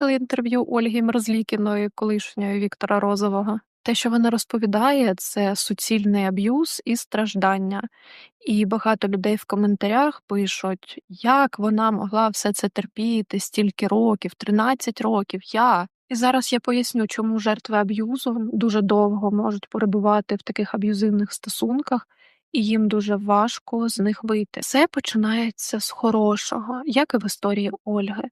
інтерв'ю Ольги Мерзлікіної, колишньої Віктора Розового. Те, що вона розповідає, це суцільний аб'юз і страждання. І багато людей в коментарях пишуть, як вона могла все це терпіти стільки років, 13 років, як? І зараз я поясню, чому жертви аб'юзу дуже довго можуть перебувати в таких аб'юзивних стосунках, і їм дуже важко з них вийти. Все починається з хорошого, як і в історії Ольги.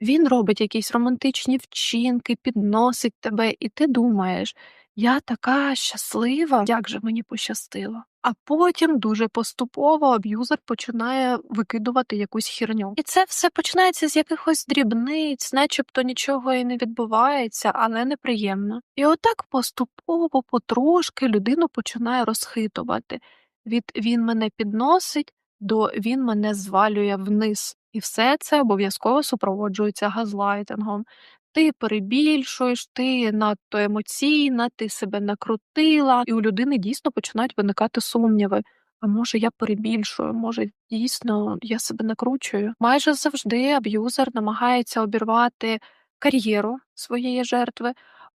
Він робить якісь романтичні вчинки, підносить тебе, і ти думаєш, я така щаслива, як же мені пощастило. А потім дуже поступово аб'юзер починає викидувати якусь хірню. І це все починається з якихось дрібниць, начебто нічого і не відбувається, але неприємно. І отак поступово, потрошки людину починає розхитувати. Від він мене підносить до він мене звалює вниз. І все це обов'язково супроводжується газлайтингом. Ти перебільшуєш, ти надто емоційна, ти себе накрутила, і у людини дійсно починають виникати сумніви. А може, я перебільшую, може, дійсно я себе накручую. Майже завжди аб'юзер намагається обірвати кар'єру своєї жертви,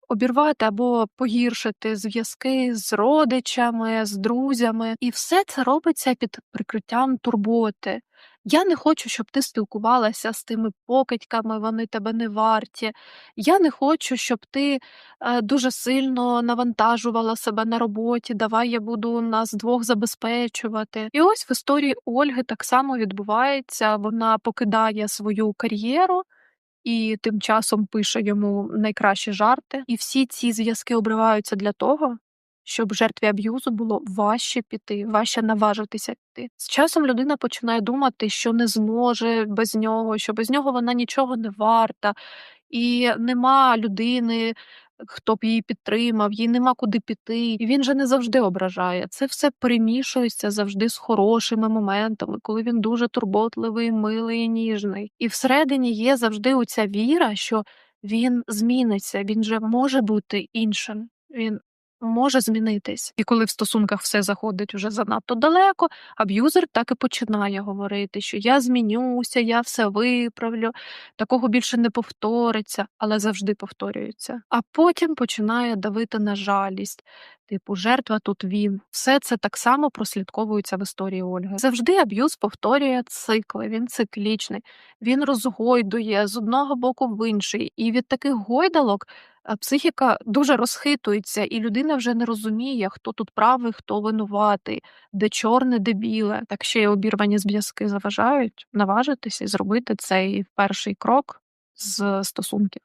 обірвати або погіршити зв'язки з родичами, з друзями, і все це робиться під прикриттям турботи. Я не хочу, щоб ти спілкувалася з тими покидьками, вони тебе не варті. Я не хочу, щоб ти е, дуже сильно навантажувала себе на роботі. Давай я буду нас двох забезпечувати. І ось в історії Ольги так само відбувається. Вона покидає свою кар'єру і тим часом пише йому найкращі жарти. І всі ці зв'язки обриваються для того, щоб жертві аб'юзу було важче піти, важче наважитися піти. З часом людина починає думати, що не зможе без нього, що без нього вона нічого не варта, і нема людини, хто б її підтримав, їй нема куди піти. І він же не завжди ображає. Це все перемішується завжди з хорошими моментами, коли він дуже турботливий, милий і ніжний. І всередині є завжди оця віра, що він зміниться, він же може бути іншим. Він може змінитись. І коли в стосунках все заходить уже занадто далеко, аб'юзер так і починає говорити, що я змінюся, я все виправлю, такого більше не повториться, але завжди повторюється. А потім починає давити на жалість. Типу, жертва тут він. Все це так само прослідковується в історії Ольги. Завжди аб'юз повторює цикли, він циклічний, він розгойдує з одного боку в інший. І від таких гойдалок психіка дуже розхитується, і людина вже не розуміє, хто тут правий, хто винуватий, де чорне, де біле. Так ще й обірвані зв'язки заважають наважитися і зробити цей перший крок з стосунків.